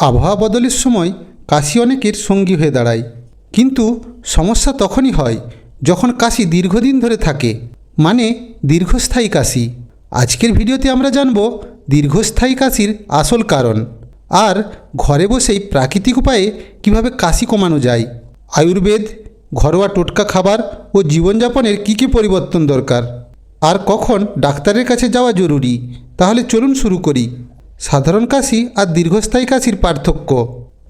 আবহাওয়া বদলের সময় কাশি অনেকের সঙ্গী হয়ে দাঁড়ায়। কিন্তু সমস্যা তখনই হয় যখন কাশি দীর্ঘদিন ধরে থাকে মানে দীর্ঘস্থায়ী কাশি। আজকের ভিডিওতে আমরা জানব দীর্ঘস্থায়ী কাশির আসল কারণ আর ঘরে বসেই প্রাকৃতিক উপায়ে কীভাবে কাশি কমানো যায়। আয়ুর্বেদ, ঘরোয়া টোটকা খাবার ও জীবনযাপনের কী কী পরিবর্তন দরকার? আর কখন ডাক্তারের কাছে যাওয়া জরুরি? তাহলে চলুন শুরু করি। সাধারণ কাশি আর দীর্ঘস্থায়ী কাশির পার্থক্য।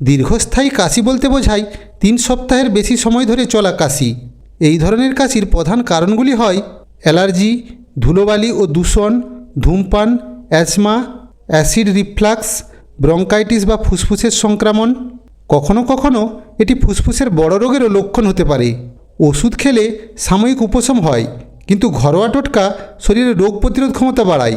দীর্ঘস্থায়ী কাশি বলতে বোঝায় তিন সপ্তাহের বেশি সময় ধরে চলা কাশি। এই ধরনের কাশির প্রধান কারণগুলি হয় অ্যালার্জি, ধুলোবালি ও দূষণ, ধূমপান, অ্যাজমা, অ্যাসিড রিফ্লাক্স, ব্রঙ্কাইটিস বা ফুসফুসের সংক্রমণ। কখনো কখনো এটি ফুসফুসের বড় রোগেরও লক্ষণ হতে পারে। ওষুধ খেলে সাময়িক উপশম হয়, কিন্তু ঘরোয়া টোটকা শরীরে রোগ প্রতিরোধ ক্ষমতা বাড়ায়।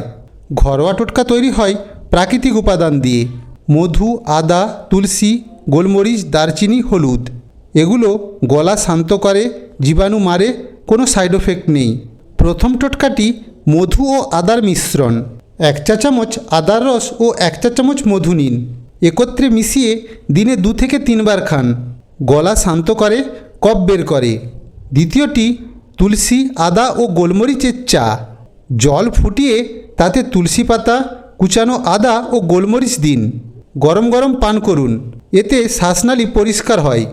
ঘরোয়া টোটকা তৈরি হয় প্রাকৃতিক উপাদান দিয়ে মধু, আদা, তুলসী, গোলমরিচ, দারচিনি, হলুদ। এগুলো গলা শান্ত করে, জীবাণু মারে, কোনো সাইড এফেক্ট নেই। প্রথম টোটকাটি মধু ও আদার মিশ্রণ। এক চা চামচ আদার রস ও এক চা চামচ মধু নিন। একত্রে মিশিয়ে দিনে দু থেকে তিনবার খান। গলা শান্ত করে, কফ বের করে। দ্বিতীয়টি তুলসী, আদা ও গোলমরিচের চা। জল ফুটিয়ে তাতে তুলসী পাতা কুচানো আদা ও গোলমরিচ দিন। গরম গরম পান করুন। এতে শ্বাসনালী পরিষ্কার হয়।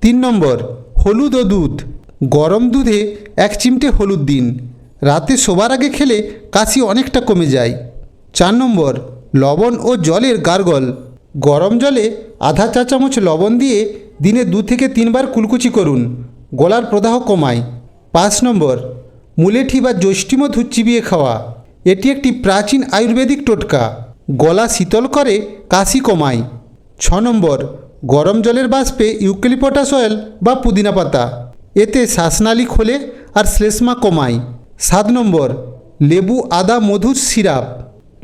তিন নম্বর, হলুদ ও দুধ। গরম দুধে এক চিমটে হলুদ দিন। রাতে শোবার আগে খেলে কাশি অনেকটা কমে যায়। চার নম্বর, লবণ ও জলের গার্গল। গরম জলে আধা চা চামচ লবণ দিয়ে দিনে দু থেকে তিনবার কুলকুচি করুন। গলার প্রদাহ কমায়। পাঁচ নম্বর, মুলেঠি বা যষ্টিমধু চিবিয়ে খাওয়া। এটি একটি প্রাচীন আয়ুর্বেদিক টোটকা। গলা শীতল করে, কাশি কমায়। ছ নম্বর, গরম জলের বাষ্পে ইউক্যালিপটাস অয়েল বা পুদিনা পাতা। এতে শ্বাসনালী খোলে আর শ্লেষ্মা কমায়। সাত নম্বর, লেবু, আদা, মধুর সিরাপ।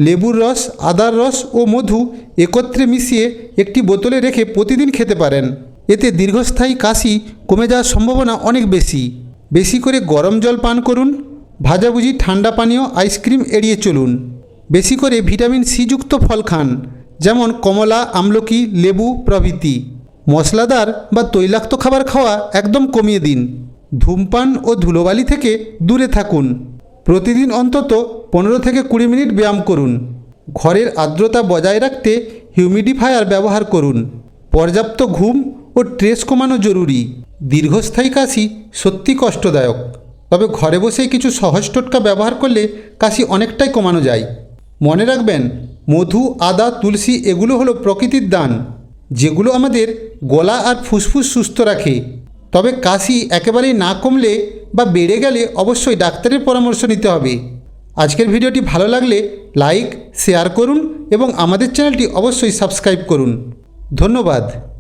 লেবুর রস, আদার রস ও মধু একত্রে মিশিয়ে একটি বোতলে রেখে প্রতিদিন খেতে পারেন। এতে দীর্ঘস্থায়ী কাশি কমে যাওয়ার সম্ভাবনা অনেক বেশি। বেশি করে গরম জল পান করুন। ভাজাভুজি ঠান্ডা পানীয়, আইসক্রিম এড়িয়ে চলুন। বেশি করে ভিটামিন সি যুক্ত ফল খান, যেমন কমলা, আমলকি, লেবু প্রভৃতি। মশলাদার বা তৈলাক্ত খাবার খাওয়া একদম কমিয়ে দিন। ধূমপান ও ধুলোবালি থেকে দূরে থাকুন। প্রতিদিন অন্তত পনেরো থেকে কুড়ি মিনিট ব্যায়াম করুন। ঘরের আর্দ্রতা বজায় রাখতে হিউমিডিফায়ার ব্যবহার করুন। পর্যাপ্ত ঘুম ও ট্রেস কমানো জরুরি। দীর্ঘস্থায়ী কাশি সত্যি কষ্টদায়ক। তবে ঘরে বসেই কিছু সহজ টোটকা ব্যবহার করলে কাশি অনেকটাই কমানো যায়। মনে রাখবেন, মধু, আদা, তুলসী এগুলো হলো প্রকৃতির দান, যেগুলো আমাদের গলা আর ফুসফুস সুস্থ রাখে। তবে কাশি একেবারেই না কমলে বা বেড়ে গেলে অবশ্যই ডাক্তারের পরামর্শ নিতে হবে। আজকের ভিডিওটি ভালো লাগলে লাইক, শেয়ার করুন এবং আমাদের চ্যানেলটি অবশ্যই সাবস্ক্রাইব করুন। ধন্যবাদ।